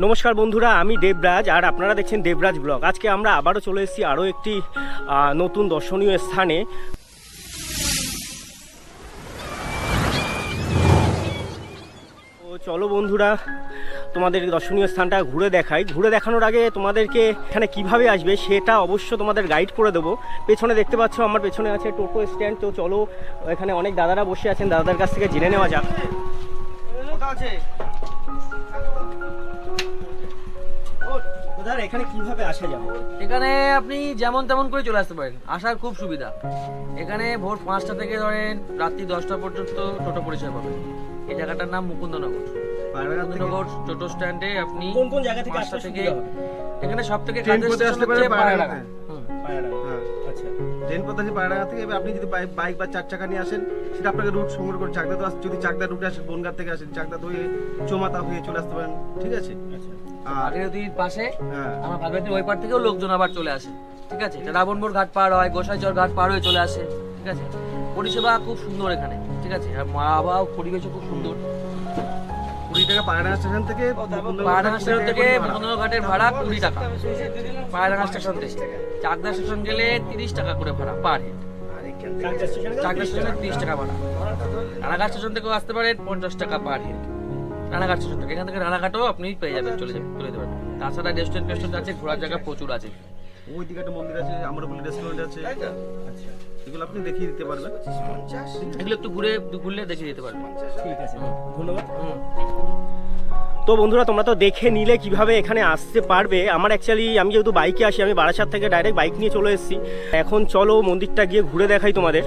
নমস্কার বন্ধুরা, আমি দেবরাজ আর আপনারা দেখছেন দেবরাজ ব্লগ। আজকে আমরা আবারও চলে এসেছি আরও একটি নতুন দর্শনীয় স্থানে। তো চলো বন্ধুরা, তোমাদের দর্শনীয় স্থানটা ঘুরে দেখাই। ঘুরে দেখানোর আগে তোমাদেরকে এখানে কীভাবে আসবে সেটা অবশ্য তোমাদের গাইড করে দেবো। পেছনে দেখতে পাচ্ছ, আমার পেছনে আছে টোটো স্ট্যান্ড। তো চলো, এখানে অনেক দাদারা বসে আছেন, দাদাদের কাছ থেকে জেনে নেওয়া যাক। দাদা এখানে কীভাবে আসা যাবে? এখানে আপনি যেমন তেমন করে চলে আসতে পারেন। আসার খুব সুবিধা। এখানে ভোর পাঁচটা থেকে ধরেন রাত্রি দশটা পর্যন্ত টোটো পরিষেবা পাবেন। এই জায়গাটার নাম মুকুন্দনগর। মুকুন্দনগর টোটো স্ট্যান্ডে আপনি কোন কোন জায়গা থেকে আসতে থেকে এখানে সব থেকে স্টেশন আসতে পারে পায়রাডাঙ্গা। হ্যাঁ। আচ্ছা। ট্রেন পথে আছে পায়রাডাঙ্গা থেকে এবার আপনি যদি বাইক- বাইক বা চার চাকা নিয়ে আসেন সেটা আপনাকে রুট সংগ্রহ করে চাকদা তো আস- যদি চাকদা রুটে আসেন বনগাঁ থেকে আসেন চাকদা হয়ে চোমাতা হয়ে চলে আসতে পারেন। ঠিক আছে? আচ্ছা। আর ভাগীরথীর পাশে হ্যাঁ। আমার ভাগীরথীর ওই পার থেকেও লোকজন আবার চলে আসে। ঠিক আছে? রাবণপুর ঘাট পার হয় গোসাইচর ঘাট পার হয়ে চলে আসে। ঠিক আছে? পরিষেবা খুব সুন্দর এখানে। ঠিক আছে? আর মা বাবা পরিবেশও খুব সুন্দর। কুড়ি টাকা পায়রাডাঙ্গা স্টেশন থেকে পায়রাঙ্গা স্টেশন থেকে কুড়ি ভাড়া। ঘাটের ভাড়া কুড়ি টাকা। পায়রাঙ্গা স্টেশন থেকে। চাকদা স্টেশন গেলে তিরিশ টাকা করে ভাড়া পার হেড। চাকদা স্টেশনে গেলে চাকদা 30 স্টেশনে টাকা। তিরিশ টাকা ভাড়া। রানাঘাট স্টেশন থেকেও আসতে পারেন পঞ্চাশ টাকা পার হেড। রানাঘাট স্টেশন থেকে। এখান থেকে রানাঘাটও আপনি পেয়ে যাবেন চলে যাবেন চলে যাবেন তাছাড়া রেস্টুরেন্ট ফেস্টুরেন্ট আছে ঘোরার জায়গা প্রচুর আছে। ওই দিকে একটা মন্দির আছে আমরপল্লী রেস্টুরেন্ট আছে। এগুলো আপনি দেখিয়ে দিতে পারবেন। এগুলো একটু ঘুরে ঘুরলে দেখে যেতে পারবেন। ঠিক আছে ধন্যবাদ। হুম। তো বন্ধুরা তোমরা তো দেখে নিলে কীভাবে এখানে আসতে পারবে। আমার অ্যাকচুয়ালি আমি যেহেতু বাইকে আসি আমি বারাসাত থেকে ডাইরেক্ট বাইক নিয়ে চলে এসেছি। এখন চলো মন্দিরটা গিয়ে ঘুরে দেখাই তোমাদের।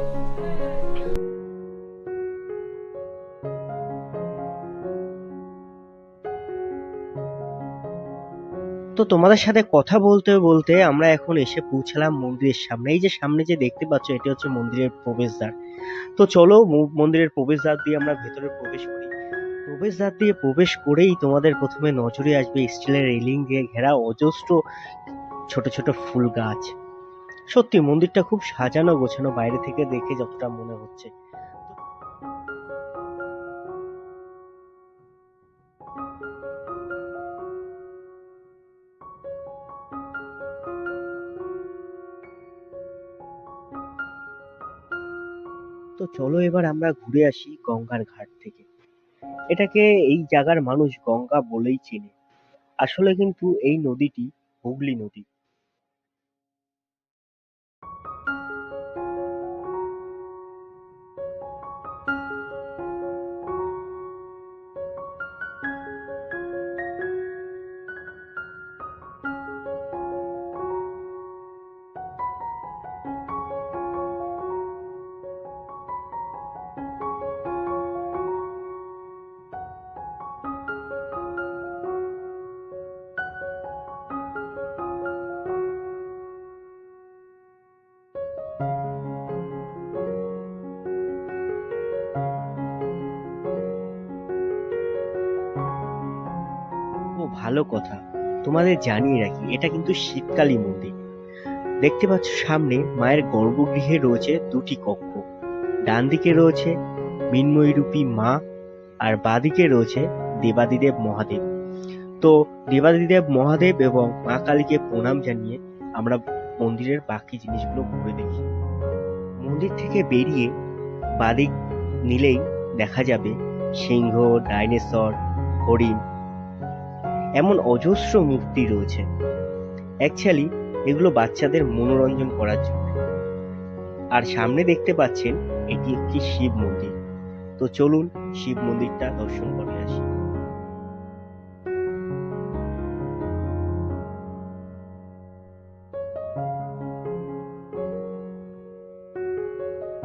তো তোমাদের সাথে কথা বলতে বলতে আমরা এখন এসে পৌঁছালাম মন্দিরের সামনে। এই যে সামনে যে দেখতে পাচ্ছ, এটি হচ্ছে মন্দিরের প্রবেশদ্বার। তো চলো মন্দিরের প্রবেশদ্বার দিয়ে আমরা ভেতরে প্রবেশ করি। প্রবেশদ্বার দিয়ে প্রবেশ করেই তোমাদের প্রথমে নজরে আসবে স্টিলের রেলিং দিয়ে ঘেরা অজস্র ছোট ছোট ফুল গাছ। সত্যি, মন্দিরটা খুব সাজানো গোছানো, বাইরে থেকে দেখে যতটা মনে হচ্ছে। চলো এবার আমরা ঘুরে আসি গঙ্গার ঘাট থেকে। এটাকে এই জায়গার মানুষ গঙ্গা বলেই চেনে। আসলে কিন্তু এই নদীটি হুগলি নদী। ভালো কথা। তোমাদের জানিয়ে রাখি, এটা কিন্তু শীতকালী মন্দির। দেখতে পাচ্ছ সামনে মায়ের গর্ভগৃহে রয়েছে দুটি কক্ষ। ডান দিকে রয়েছে মিন্ময়ীরূপী মা আর বাদিকে রয়েছে দেবাদিদেব মহাদেব। তো দেবাদিদেব মহাদেব এবং মা কালীকে প্রণাম জানিয়ে আমরা মন্দিরের বাকি জিনিসগুলো ঘুরে দেখি। মন্দির থেকে বেরিয়ে বাদিক নিলেই দেখা যাবে সিংহ, ডাইনোসর, হরিণ এমন অজস্র মূর্তি রয়েছে। অ্যাকচুয়ালি এগুলো বাচ্চাদের মনোরঞ্জন করার জন্য। আর সামনে দেখতে পাচ্ছেন এটি একটি শিব মন্দির। তো চলুন শিব মন্দিরটা দর্শন করে আসি।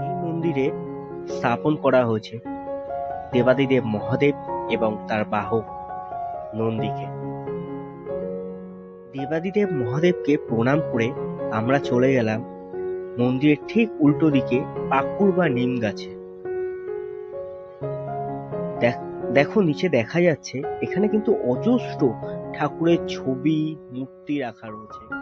এই মন্দিরে স্থাপন করা হয়েছে দেবাদিদেব মহাদেব এবং তার বাহক নন্দীকে। দেবাদিদেব মহাদেবকে প্রণাম করে আমরা চলে গেলাম মন্দিরের ঠিক উল্টো দিকে পাকুর বা নিম গাছে। দেখ- দেখো নিচে দেখা যাচ্ছে এখানে কিন্তু অজস্র ঠাকুরের ছবি, মূর্তি রাখা রয়েছে।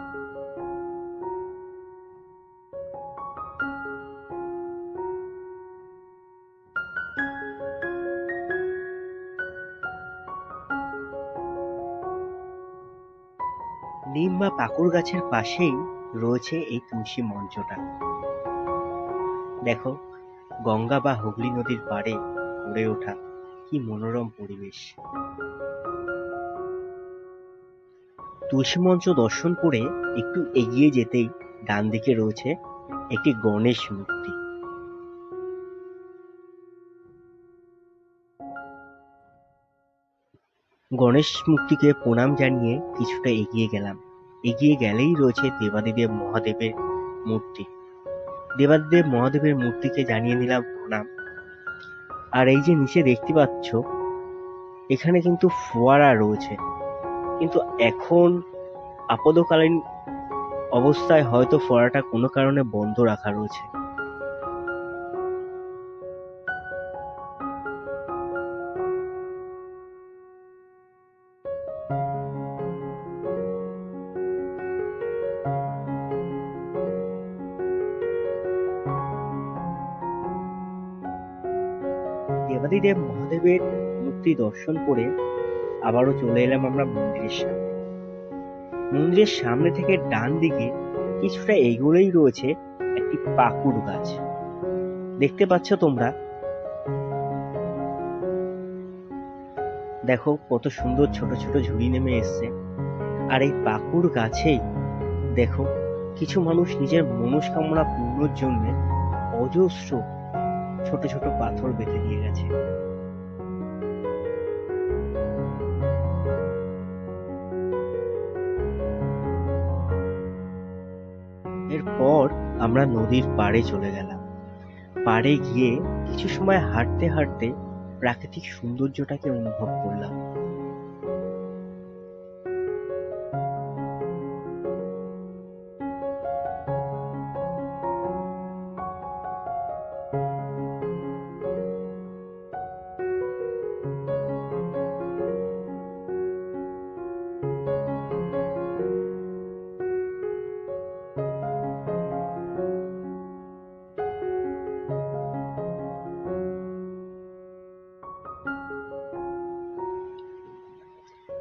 নিম বা পাকুড় গাছের পাশেই রয়েছে এই তুলসী মঞ্চটা। দেখো, গঙ্গা বা হুগলি নদীর পাড়ে গড়ে ওঠা কি মনোরম পরিবেশ। তুলসী মঞ্চ দর্শন করে একটু এগিয়ে যেতেই ডান দিকে রয়েছে একটি গণেশ মূর্তি। গণেশ মূর্তিকে প্রণাম জানিয়ে কিছুটা এগিয়ে গেলাম। এগিয়ে গেলেই রয়েছে দেবাদিদেব মহাদেবের মূর্তি। দেবাদিদেব মহাদেবের মূর্তিকে জানিয়ে নিলাম প্রণাম। আর এই যে নিচে দেখতে পাচ্ছ, এখানে কিন্তু ফোয়ারা রয়েছে। কিন্তু এখন আপদকালীন অবস্থায় হয়তো ফোয়ারাটা কোনো কারণে বন্ধ রাখা রয়েছে। দেবাদিদেব মহাদেবের মূর্তি দর্শন করে আবারও চলে এলাম আমরা মন্দিরের সামনে। মন্দিরের সামনে থেকে ডান দিকে কিছুটা এগোলেই রয়েছে একটি পাকুড় গাছ। দেখতে পাচ্ছ তোমরা? দেখো কত সুন্দর ছোট ছোট ঝুড়ি নেমে এসছে। আর এই পাকুড় গাছেই দেখো, কিছু মানুষ নিজের মনস্কামনা পূর্ণর জন্য অজস্র ছোট ছোট পাথর বেঁধে দিয়ে গেছে। এরপর আমরা নদীর পাড়ে চলে গেলাম। পাড়ে গিয়ে কিছু সময় হাঁটতে হাঁটতে প্রাকৃতিক সৌন্দর্যটাকে অনুভব করলাম।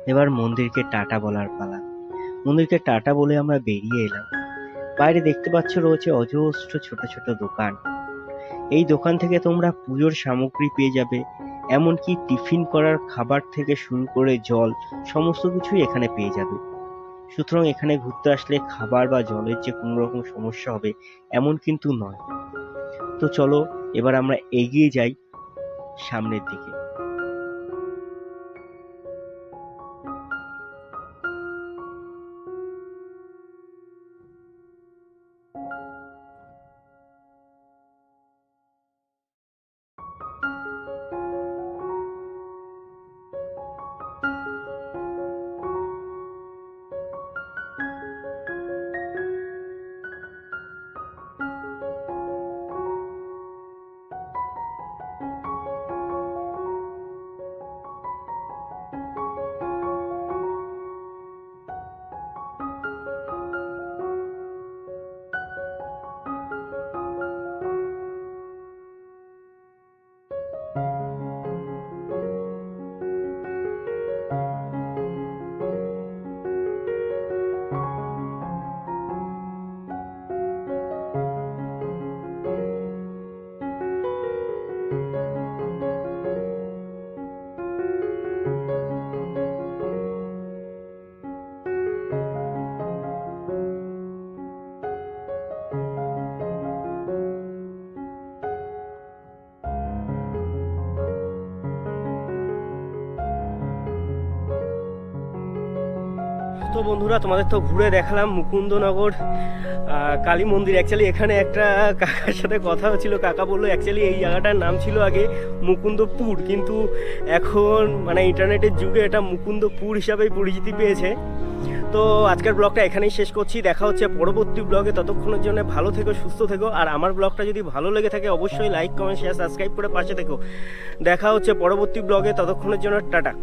এবার মন্দিরকে টাটা বলার পালা। মন্দিরকে টাটা বলে আমরা বেরিয়ে এলাম। বাইরে দেখতে পাচ্ছ রয়েছে অজস্র ছোট ছোট দোকান। এই দোকান থেকে তোমরা পুজোর সামগ্রী পেয়ে যাবে, এমনকি টিফিন করার খাবার থেকে শুরু করে জল, সমস্ত কিছুই এখানে পেয়ে যাবে। সুতরাং এখানে ঘুরতে আসলে খাবার বা জলের যে কোনো রকম সমস্যা হবে, এমন কিন্তু নয়। তো চলো, এবার আমরা এগিয়ে যাই সামনের দিকে। তো বন্ধুরা, তোমাদের তো ঘুরে দেখালাম মুকুন্দনগর কালী মন্দির। অ্যাকচুয়ালি এখানে একটা কাকার সাথে কথা হচ্ছিল। কাকা বলল অ্যাকচুয়ালি এই জায়গাটার নাম ছিল আগে মুকুন্দপুর, কিন্তু এখন মানে ইন্টারনেটের যুগে এটা মুকুন্দপুর হিসাবেই পরিচিতি পেয়েছে। তো আজকের ব্লগটা এখানেই শেষ করছি। দেখা হচ্ছে পরবর্তী ব্লগে। ততক্ষণের জন্য ভালো থেকো, সুস্থ থেকো। আর আমার ব্লগটা যদি ভালো লেগে থাকে, অবশ্যই লাইক কমেন্ট শেয়ার সাবস্ক্রাইব করে পাশে থেকো। দেখা হচ্ছে পরবর্তী ব্লগে। ততক্ষণের জন্য টাটা।